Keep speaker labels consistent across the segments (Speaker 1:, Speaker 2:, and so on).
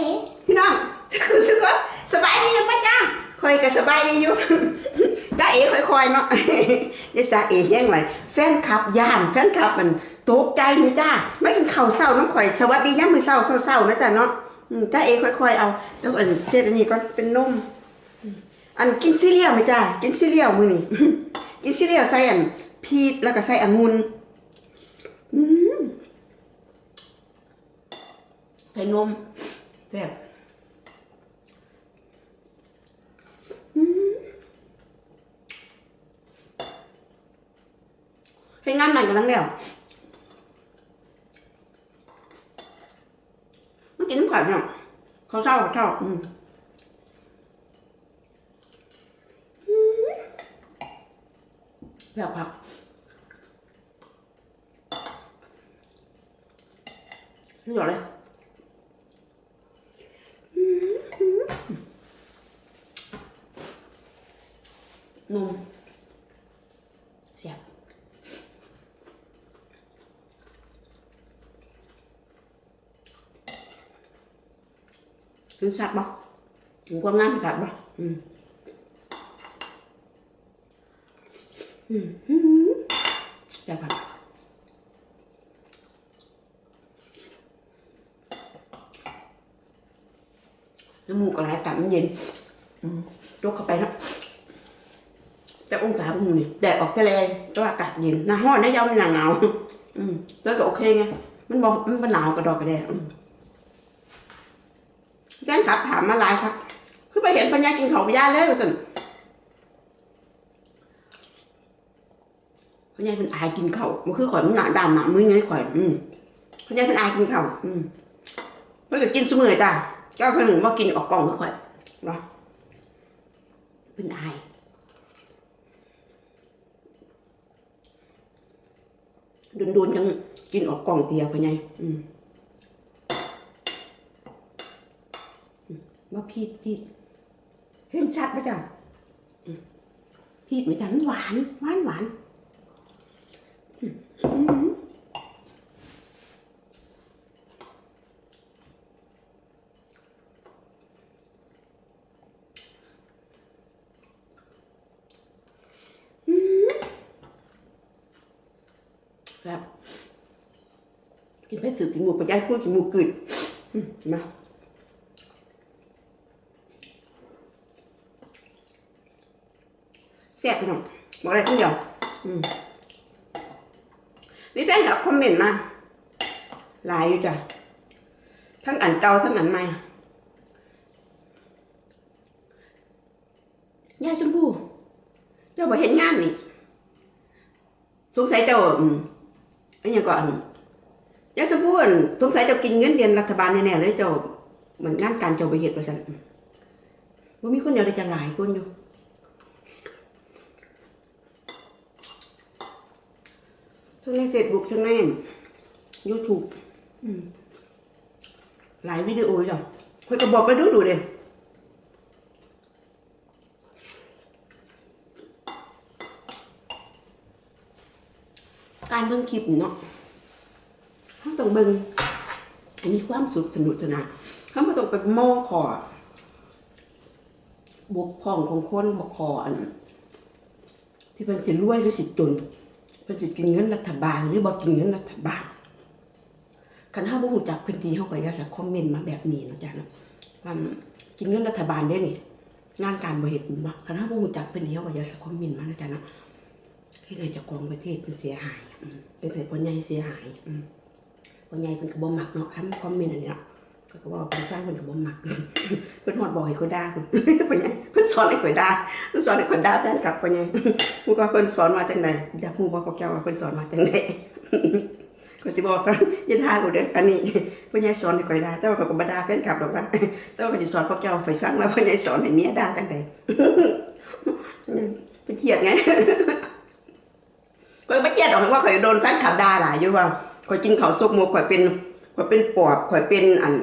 Speaker 1: เอ๋พี่น้องคือสุกสบายดีกันปะจ้าคอยก็สบายดีอยู่จ้าเอ๋ค่อยๆเนาะเดี๋ยจ้าเอ๋แห้งไหลแฟนคลับย่านแฟนคลับมันตกใจนี่จ้าไม่กินข้าวเศร้าน้องข่อยสวัสดีย่ำมือเศร้าเศร้าๆนะจ้าเนาะจ้าเอ๋ค่อยๆเอาแล้วอันเจ็ดอันนี้ก็เป็นนมอืมอันกินซีเรียลไหมจ้ากินซีเรียลมือนี่กินซีเรียลใส่อันพีชแล้วก็ใส่องุ่นใส่นม แซ่บให้งานใหม่กันแล้วแล้วมันกินน้ำข่อยเนาะเขาเศร้าเขาเศร้าอืมอืมแบบผักนี่หรอเลย นมเสียบกินสัตว์บ่กินความงามของสัตว์บ่อืมอืมอืมแซ่บครับน้ำมูกอะไรกัดมันเย็นอืมยกเข้าไปนะ แต่องศามันนี่แดดออกทะเลก็อากาศเย็นหน้าห้อนได้ยาวมันหนาวหนาวอืมแล้วก็โอเคไงมันบอกมันบ่หนาวกระดอกกระแดอืมแฟนคลับถามมาหลายครับ คือไปเห็นปัญญากินเขาวไปย่าเลยว่าสันปัญญาเป็นอายกินเขามันคือข่อยมันหนาดำหนามือไงข่อย อืมปัญญาเป็นอายกินเขาอืมมันก็กินเสมอจ้ะเจ้าคนหนึ่งว่ากินออกกล่องก็ข่อยเนาะเป็นอาย โดนๆยังกินออกกล่องเตียวไปไงอืมว่าพีดพีดเห็นชัดไหมจ๊ะพีดไม่จันหวานหวานหวานอืมอืมอืมครับกินไป สืบกินหมูปะยายพูดกินหมูกึดมมาแซ่บไปหน่อยบอกอะไรคนเดียวมีแฟนคลับคอมเมนต์มาหลายอยู่จ้ะทั้งอันเก่าทั้งอันใหม่ยายชมพู่เจ้าบ่เห็นงานนี่สงสัยเจ้าอันยังก่อน ยายชมพู่อั่นสงสัยจ้ากินเงินเดือนรัฐบาลแน่ๆเลยเจ้าเหมือนงานการเจ้าไปเห็ดว่าซั่นว่ามีคนเดียวได้จะหลายคนอยู่ทั้งใน Facebook ทั้งใน YouTube อืมหลายวิดีโอจ้ะคอยก็บอกไปดูดูเด้การเบิ่งคลิปเนาะ ต้องเบิ่งอันนี้ความสุขสนุกนานเขาไม่ต้องไปมองขอบกพร่องของคนบกคออัน ที่เป็นสิรวยหรือสิจนเพิ่นสิกินเงินรัฐบาลหรือบ่กินเงินรัฐบาลคันเฮาบ่ฮู้จักเพิ่นดีเฮาก็อย่าจะคอมเมนต์มาแบบนี้นะจ้ะเนาะว่ากินเงินรัฐบาลได้นี่งานการบ่เฮ็ดบ่คันเฮาบ่ฮู้จักเพิ่นดีเฮาก็อย่าจะคอมเมนต์มานะจ้ะเนาะเฮ็ดให้เจ้าของประเทศเพิ่นเสียหายเป็นให้พ่อใหญ่เสียหายอื พ่อใหญ่เพิ่นก็บ่มักเนาะคำคอมเมนต์อันนี้เนาะก็ก็บอกเพิ่นฟังเพิ่นก็บ่มักเพิ่นฮอดบอกให้เขาด่าเพิ่นพ่อใหญ่เพิ่นสอนให้ข่อยด่าเพิ่นสอนให้ข่อยด่าแฟนกลับพ่อใหญ่กูก็เพิ่นสอนมาจังไดอยากรู้บ่พวกเจ้าว่าเพิ่นสอนมาจังไดก็สิบอกว่าอย่าด่ากูเด้ออันนี้พ่อใหญ่สอนให้ข่อยด่าแต่ว่าก็บ่ด่าแฟนคลับดอกว่าแต่ว่าก็สิสอนพวกเจ้าไปฟังว่าพ่อใหญ่สอนให้เมียด่าจังไดไปเครียดไงก็ไม่เครียดหรอกว่าข่อยโดนแฟนคลับด่าหลายอยู่ว่า ข่อยกินข้าวซุปหมูข่อยเป็นข่อยเป็นปอบข่อยเป็นอัน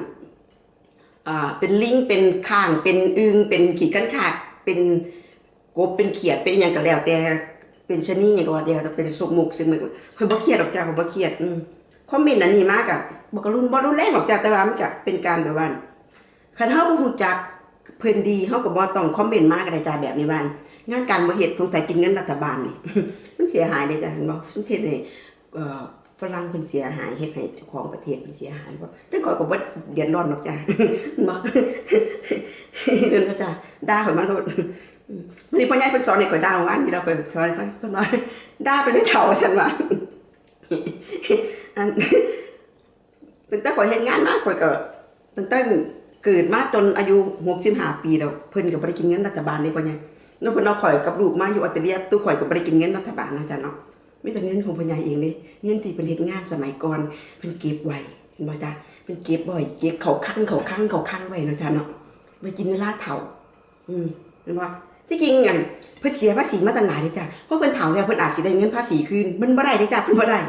Speaker 1: อ่าเป็นลิงเป็นข้างเป็นอึงเป็นขีดกันขาดเป็นกบเป็นเขียดเป็นอย่างก็แล้ว แต่เป็นชนีอย่างก็ว่าเดียวจะเป็นสุกมุกสิมึกคอยบ่เครียดหรอกจ้าคอยบ่เครียดอืมคอมเมนต์อันนี้มากอะบ่กรุนบ่รุนแรงหรอกจ้าแต่ว่ามันก็เป็นการแบบว่าคันเฮาบ่ฮู้จักเพิ่นดีเฮาก็บ่ต้องคอมเมนต์มาก็ได้จ้าแบบนี้บ้านงานการบ่เฮ็ดสงสัยกินเงินรัฐบาลนี่มันเสียหายเด้จ้ะเห็นบ่ประเทศนี่เอ่อ ฝรั่งเพิ่นเสียหายเฮ็ดให้เจ้าของประเทศเพิ่นเสียหายบ่แต่ก่อนก็บ่เดือดร้อนหรอกจ้ะบ่เอิ้นเขาจ้ะด่าข่อยมาโลดวันนี้พ่อใหญ่เพิ่นสอนให้ข่อยด่าวันนี้เราข่อยสอนให้ฟังเพิ่นว่าด่าไปเลยเฒ่าฉันว่าอันตั้งแต่ข่อยเฮ็ดงานมาข่อยก็ตั้งแต่เกิดมาจนอายุ65ปีแล้วเพิ่นก็บ่ได้กินเงินรัฐบาลเลยพ่อใหญ่แล้วเพิ่นเอาข่อยกับลูกมาอยู่ออสเตรเลียตู้ข่อยก็บ่ได้กินเงินรัฐบาลนะจ๊ะเนาะ มีแต่เงินของพ่อใหญ่เองเด้เงินที่เพิ่นเฮ็ดงานสมัยก่อนเพิ่นเก็บไว้เห็นบ่จ๊ะเพิ่นเก็บบ่อยเก็บเขาคั่งเขาคั่งเขาคั่งไว้เนาะจ๊ะเนาะไว้กินเวลาเฒ่าอืมเห็นบ่ที่จริงอะเพิ่นเสียภาษีมาตั้งหลายเด้จ้ะเพราะเพิ่นเฒ่าแล้วเพิ่นอาจสิได้เงินภาษีคืนมันบ่ได้เด้จ้ะเพิ่นบ่ได้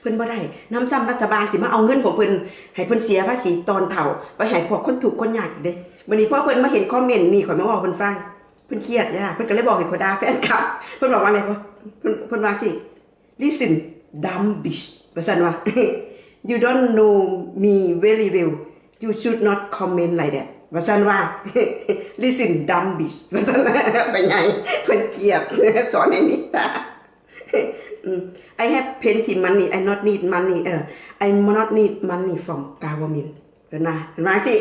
Speaker 1: เพิ่นบ่ได้น้ำซ้ำรัฐบาลสิมาเอาเงินของเพิ่นให้เพิ่นเสียภาษีตอนเฒ่าไปให้พวกคนถูกคนยากเด้บัดนี้พ่อเพิ่นมาเห็นคอมเมนต์นี่ข่อยมาบอกเพิ่นฟังเพิ่นเครียดย่าเพิ่นก็เลยบอกให้ข่อยด่าแฟนคลับเพิ่นบอกว่าอะไรเพิ่นเพิ่นว่าสิ listen dumb bitch ว่าซั่นว่า you don't know me very well you should not comment like that ว่าซั่นว่า listen dumb bitch ว่าซั่นไปไงเพิ่นเกลียดสอนให้นิตา I have plenty money I not need money เออ I not need money from government เห็นไหมเห็นไหมที่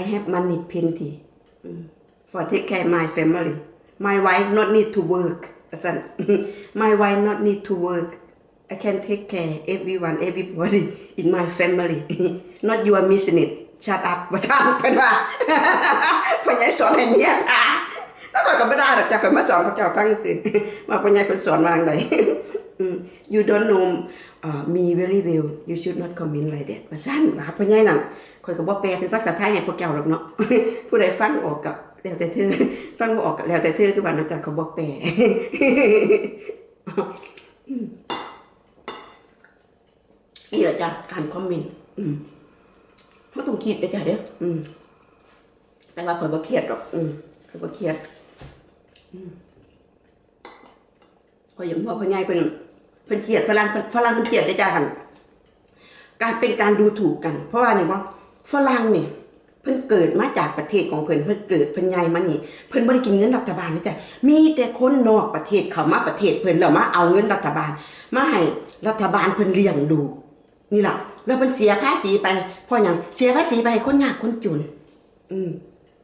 Speaker 1: I have money plenty for take care my family my wife not need to work สัน my wife not need to work I can take care everyone everybody in my family not your business shut up ประธาเป็นว่าพ่อใหญ่สอนให้เมียท่าแล้วก็ก็ไม่ได้หรอกจ้ะก็มาสอนพระเจ้าฟังสิว่าพ่อใหญ่เป็นสอนวางใดอืม you don't know uh, me very well you should not comment like that ว่าซั่นว่าพ่อใหญ่นั่นข่อยก็บ่แปลเป็นภาษาไทยให้พวกเจ้าหรอกเนาะผู้ใดฟังออกกับ แล้วแต่เธอ ฟังบ่ออกแล้วแต่เธอคือว่าเนาะจ้ะเขาบ่แปลนี่แหละจ้ะการคอมเมนต์ไม่ต้องคิดเลยจ้ะเด้ออืม แต่ว่าข่อยบ่เครียดหรอก อืมข่อยบ่เครียดอืมข่อยอยังพ่อพ่อใหญ่เพิ่นเพิ่นเครียดฝรั่งฝรั่งเพิ่นเครียดได้จ้ะกันการเป็นการดูถูกกัน เพราะว่านี่ว่าฝรั่งนี่เพิ่นเกิดมาจากประเทศของเพิ่นเพิ่นเกิดเพิ่นใหญ่มานี่เพิ่นบ่ได้กินเงินรัฐบาลนะจ๊ะมีแต่คนนอกประเทศเข้ามาประเทศเพิ่นแล้วมาเอาเงินรัฐบาล มาให้รัฐบาลเพิ่นเลี้ยงดูนี่ล่ะแล้วเพิ่นเสียภาษีไปเพราะหยังเสียภาษีไปให้คนยากคนจนอืม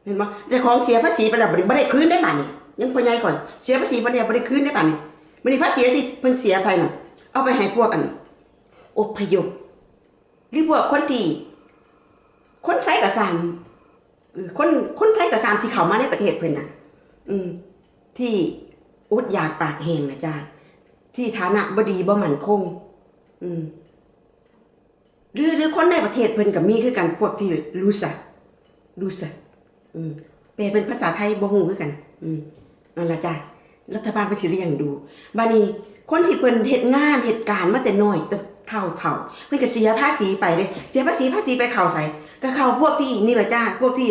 Speaker 1: เห็นบ่แต่ของเสียภาษีไปแล้วบ่ได้บ่ได้คืนได้บาดนี่ยังพ่อใหญ่ก่อนเสียภาษีบ่ได้บ่ได้คืนได้บาดนี่มันนี่ภาษีที่เพิ่นเสียไปน่ะเอาไปให้พวกอันอพยพหรือพวกคนที่ คนไทยกับซามคนคนไทยกับซามที่เขามาในประเทศเพิ่อนน่ะ อืม ที่อดอยากปากแหงนะจ้าที่ฐานะบดีบ่มั่นคง อืมหรือหรือคนในประเทศเพิ่นกับมีคือกันพวกที่รู้สักรู้สักอืมแปลเป็นภาษาไทยบ่ฮู้คือกัน อืมนั่นล่ะจ้ารัฐบาลเพิ่นสิเลี้ยงดูบัดนี้คนที่เพิ่นเฮ็ดงานเฮ็ดการณ์มาแต่น้อยแต่เท่าเท่าเพิ่นก็เสียภาษีไปเลยเสียภาษีภาษีไปเข้าใส่ ก็เข้าพวกที่นี่แหละจ้าพวกที่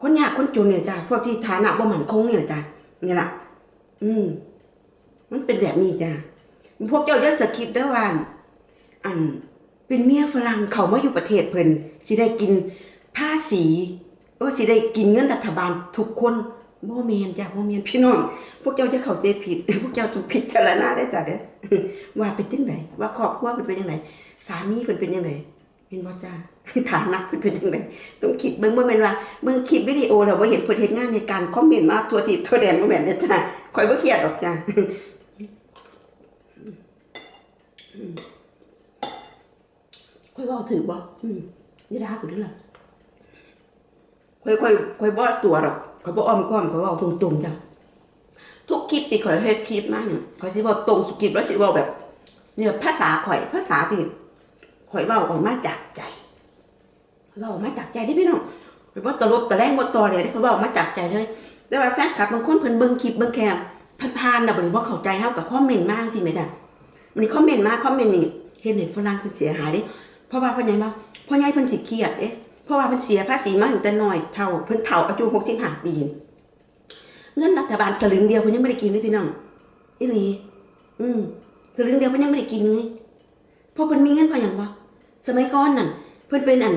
Speaker 1: คนยากคนจนเนี่ยจ้าพวกที่ฐานะบ่มั่นคงเนี่ยจ้านี่ล่ะอืม มันเป็นแบบนี้จ้าพวกเจ้าย่าสะคิดเด้ว่าอัน เป็นเมียฝรั่งเขามาอยู่ประเทศเพิ่นสิได้กินภาษีเออสิได้กินเงินรัฐบาลทุกคนบ่แม่นจ้ะบ่แม่นพี่น้อง พวกเจ้าจะเข้าใจผิด พวกเจ้าต้องพิจารณาได้จ้ะเด้อว่าเป็นจังไดว่าครอบครัวเพิ่นเป็นจังไดสามีเพิ่นเป็นจังไดเห็นบ่จ้า ฐานะเพิ่นเป็นจังไดต้องคิดเบิ่งบ่แม่นว่าเบิ่งคลิปวิดีโอแล้วบ่เห็นเพิ่นเฮ็ดงานในการคอมเมนต์มาทั่วทิศทั่วแดนบ่แม่นเด้อจ้าข่อยบ่เครียดหรอกจ้าค่อยเว่าถือบ่อืมอย่าด่ากูเด้อล่ะค่อยค่อยค่อยบ่ตัวดอกค่อยบ่อ้อมค้อมค่อยเว้าตรงๆจ้ะทุกคลิปที่ข่อยเฮ็ดคลิปมาเนี่ยข่อยสิเว้าตรงสุคลิปแล้วสิเว้าแบบเนี่ยภาษาข่อยภาษาที่ข่อยเว้าออกมาจากใจข่อย เว้ามาจากใจเด้พี่น้องข่อยบ่ตลบตะแลงบ่ตอเลยเด้อข่เว้าออกมาจากใจเลย แต่ว่าแฟนคลับบางคนเพิ่นเบิ่งคลิปเบิ่งแค่ผ่านๆนะบ่ได้บ่เข้าใจเฮากับคอมเมนต์มาจังซี่แม่จ้ะมันนี่คอมเมนต์มาคอมเมนต์นี่เห็นเห็นฝรั่งเพิ่นเสียหายเด้เพราะว่าพ่อใหญ่มาพ่อใหญ่เพิ่นสิเครียดเด้เพราะว่าเพิ่นเสียภาษีมาตั้งแต่น้อยเท่าเพิ่นเฒ่าอายุ65ปีเงินรัฐบาลสลึงเดียวเพิ่นยังไม่ได้กินเลยพี่น้องอีหลีอืมสลึงเดียวเพิ่นยังไม่ได้กินไงเพราะเพิ่นมีเงินพอหยังบ่สมัยก่อนนั่นเพิ่นเป็นอัน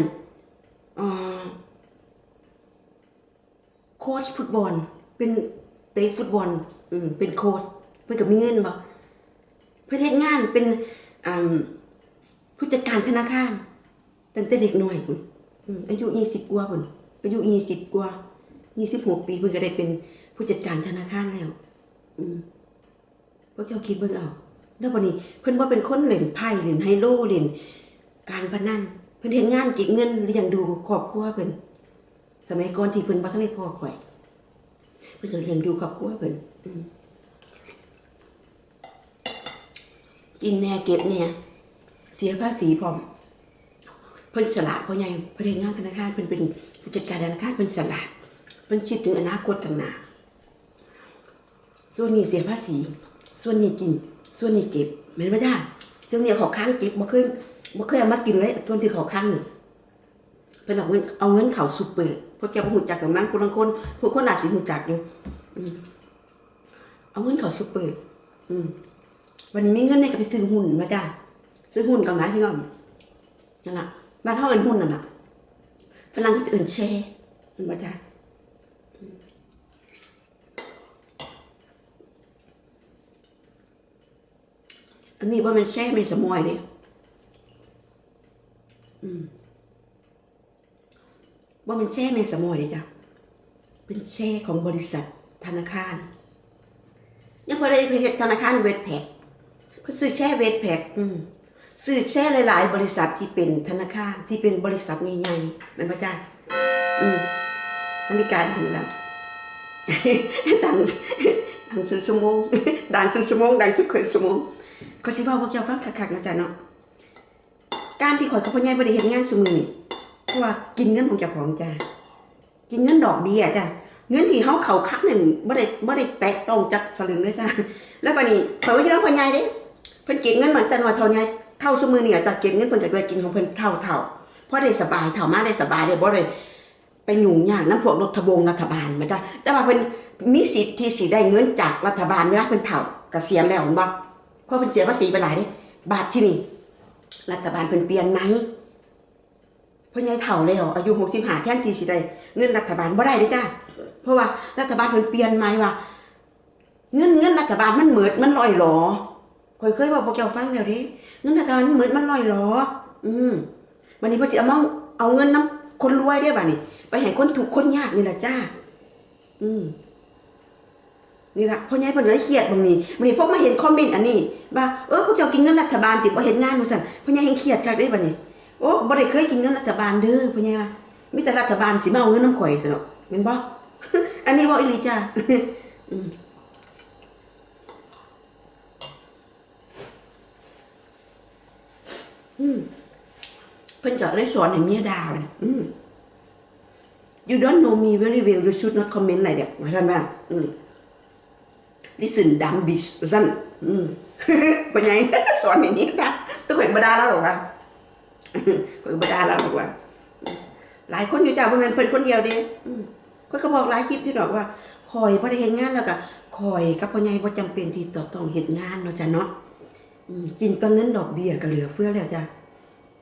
Speaker 1: โค้ชฟุตบอล เป็นเตะฟุตบอล อืมเป็นโค้ชเพิ่นก็มีเงินบ่เพิ่นเฮ็ดงานเป็นผู้จัดการธนาคารตั้งแต่เด็กหน้อยพุ่นอืมอายุ20กว่าพุ่นอายุ20กว่า26ปีเพิ่นก็ได้เป็นผู้จัดการธนาคารแล้ว อืมพวกเจ้าคิดเบิ่งเอาแล้วบัดนี้ เพิ่นบ่เป็นคนเล่นไพ่เล่นไฮโลเล่นการพนัน พิ่นเฮ็ดงานเก็บเงินเลี้ยงดูครอบครัวเพิ่นสมัยก่อนที่เพิ่นบ่ทันได้พ่อข่อยเพิ่นก็เลี้ยงดูครอบครัวเพิ่นกินแหน่เก็บแหน่เสียภาษีพร้อมเพิ่นฉลาดเพราะไงเพิ่นเฮ็ดงานธนาคารเพิ่นเป็นผู้จัดการธนาคารเพิ่นฉลาดเพิ่นคิดถึงอนาคตข้างหน้าส่วนนี้เสียภาษี ส่วนนี้กิน ส่วนนี้เก็บแม่นบ่จ้าส่วนนี้เขาค้างเก็บบ่เคย บ่เคยเอามากินเลยส่วนที่เขาค้างนี่เป็นเอาเงินเอาเงินเขาซุปเปอร์พวกแกบ่หูจักตรงนั้นคนบางคนพวกคนอาจสิหูจักอยู่เอาเงินเขาซุปเปอร์อืมวันนี้มีเงินในก็ไปซื้อหุ้นมาจ้าซื้อหุ้นกับนะพี่น้องนั่นล่ะบ้านเฮาเอิ้นหุ้นนั่นล่ะฝรั่งเขาจะเอิ้นแชร์มันบ่จ้าอันนี้ว่ามันแช่ไม่สมอยเนี่ย ว่ามันแช่ในสมอยเลยจ้ะเป็นแช่ของบริษัทธนาคาร ยังพอได้ไปเฮ็ดธนาคารเวทแพกเพื่อซื้อแช่เวทแพกอืมซื้อแช่หลายๆ บริษัทที่เป็นธนาคารที่เป็นบริษัทใหญ่ๆแมันพระจ้าอืมนาฬิกาดังแล้วดังดังสุดชั่วโมงดังสุดชั่วโมงดังสุดครึ่งชั่วโมงก็สิว่าพวกเจ้าฟังคักๆนะจ๊ะเนาะ การที่ข่อยกับพ่อใหญ่บ่ได้เฮ็ดงานซุมื้อนี่เพราะว่ากินเงินของเจ้าของจ้ะกินเงินดอกเบี้ยจ้ะเงินที่เฮาเข้าคักนั่นบ่ได้บ่ได้แตะต้องจักสลึงเลยจ้ะแล้วบัดนี้ข่อยว่าอยู่นำพ่อใหญ่เด้เพิ่นเก็บเงินเหมือนจังว่าเท่าใหญ่เท่าซุมื้อนี่จ้ะเก็บเงินเพิ่นก็ด้วยกินของเพิ่นเท่าเท่าๆพอได้สบายเท่ามาได้สบายได้บ่ได้ไปหยุ่งยากนํพวกรัฐบงรัฐบาลมาจ้ะแต่ว่าเพิ่นมีสิทธิ์ที่สิได้เงินจากรัฐบาลเวลาเพิ่นเฒ่าเกษียณแล้วเห็นบ่เพราะเพิ่นเสียภาษีไปหลายเด้บาทที่นี่ รัฐบาลเพิ่นเปลี่ยนไหมพ่อใหญ่เฒ่าแล้วอายุ65แท่นที่สิได้เงินรัฐบาลบ่ได้เด้จ้าเพราะว่ารัฐบาลเพิ่นเปลี่ยนไหมว่าเงินเงินรัฐบาลมันเหมิดมันลอยหลอข่อยเคยบอกพวกแกฟังแล้วด้เงินรัฐบาลมันเหมิดมันลอยหลออืมวันนี้เพิ่นสิเอามาเอาเงินนํคนรวยได้บัดนี้ไปให้คนถูกคนยากนี่ล่ะจ้า อืม นี่ละพ่อใหญ่เพิ่นเลยเครียดบางนี้มันนี้พวกมาเห็นคอมเมนต์อันนี้ว่าเออพวกเจ้ากินเงินรัฐบาลติดบ่เห็นงานว่าซั่นพ่อใหญ่แฮงเครียดจักเด้บัดนี้โอ้บ่ได้เคยกินเงินรัฐบาลเด้อพ่อใหญ่ว่ามีแต่รัฐบาลสิมาเอาเงินน้ำข่อยซั่นเนาะแม่นบ่อันนี้บ่อีหลีจ้าอืมอืมเพิ่นจะได้สอนให้เมียด่าบัดอืม you don't know me very well you should not comment like that ว่าซั่นว่าอืม listen dumb bitch ว่าซั่นอืมเป็นไงสอนอย่างนี้นะตัวข่อยบ่ด่าแล้วหรอกว่าข่อยบ่ด่าแล้วหรอกว่า หลายคนอยู่จ้าบ่แม่นเพิ่นคนเดียวเด้อืมข่อยก็บอกหลายคลิปที่ดอกว่าข่อยบ่ได้เฮ็ดงานแล้วก็ข่อยกับพ่อใหญ่บ่จำเป็นที่ต้องเฮ็ดงานเนาะจ้ะเนาะกินตอนเงินดอกเบี้ยก็เหลือเฟือแล้วจ้ะ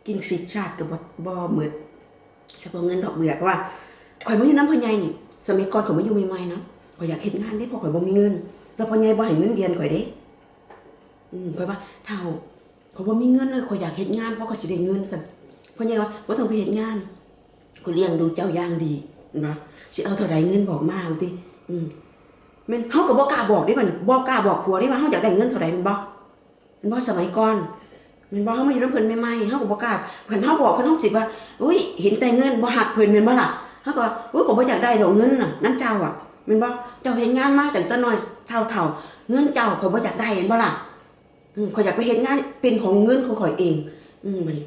Speaker 1: กินสิบชาติก็บ่บ่หมือดเฉพาะเงินดอกเบี้ยเพราะว่าข่อยมาอยู่น้ำพ่อใหญ่นี่ สมัยก่อนข่อยมาอยู่ใหม่ๆเนาะข่อยอยากเฮ็ดงานเด้เพราะข่อยบ่มีเงิน แล้วพ่อใหญ่บ่ให้เงินเดือนข่อยเด้อืมข่อยว่าเท่าเขาบ่มีเงินเลยข่อยอยากเฮ็ดงานเพราะเขาสิได้เงินซั่นพ่อใหญ่ว่าบ่ต้องไปเฮ็ดงานข่อยเลี้ยงดูเจ้าอย่างดีนะสิเอาเท่าใดเงินบอกมาเอาติอืมแม่นเฮาก็บ่กล้าบอกเด้มันบ่กล้าบอกผัวเด้ว่าเฮาอยากได้เงินเท่าใดม่นบ่ม่นบ่สมัยก่อนม่นบ่เฮามาอยู่นำเพิ่นใหม่ๆเฮาก็บ่กล้าเพิ่นเฮาบอกเพิ่นเฮาสิว่าอุ้ยเห็นแต่เงินบ่ฮักเพิ่นแม่นบ่ล่ะเฮาก็อุ้ยก็บ่อยากได้ดอกเงินน่ะน้ำเจ้าอะแม่นบ่ เจ้าเฮ็ดงานมาตั้งแต่น้อยเท่าๆเงินเจ้าข่อยบ่อยากได้เห็นบ่ล่ะอืมข่อยอยากไปเห็นงานเป็นของเงินของข่อยเอง อืมบัดนี้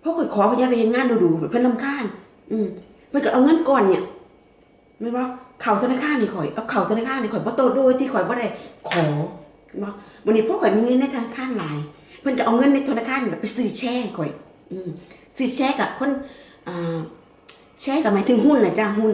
Speaker 1: เพราะข่อยขอพญาไปเห็นงานดูๆเพิ่นลำคาญอืมเพิ่นก็เอาเงินก่อนเนี่ยไม่ว่าเข้าธนาคารนี่ข่อยเอาเข้าธนาคารนี่ข่อยบ่โตโดยที่ข่อยบ่ได้ขอบ่วันนี้พวกข่อยมีเงินในธนาคารหลาย เพิ่นก็เอาเงินในธนาคารนี่ไปซื้อแช่ข่อย อืมซื้อแช่กับคนอ่าแช่กับหมายถึงหุ้นนะจ้าหุ้น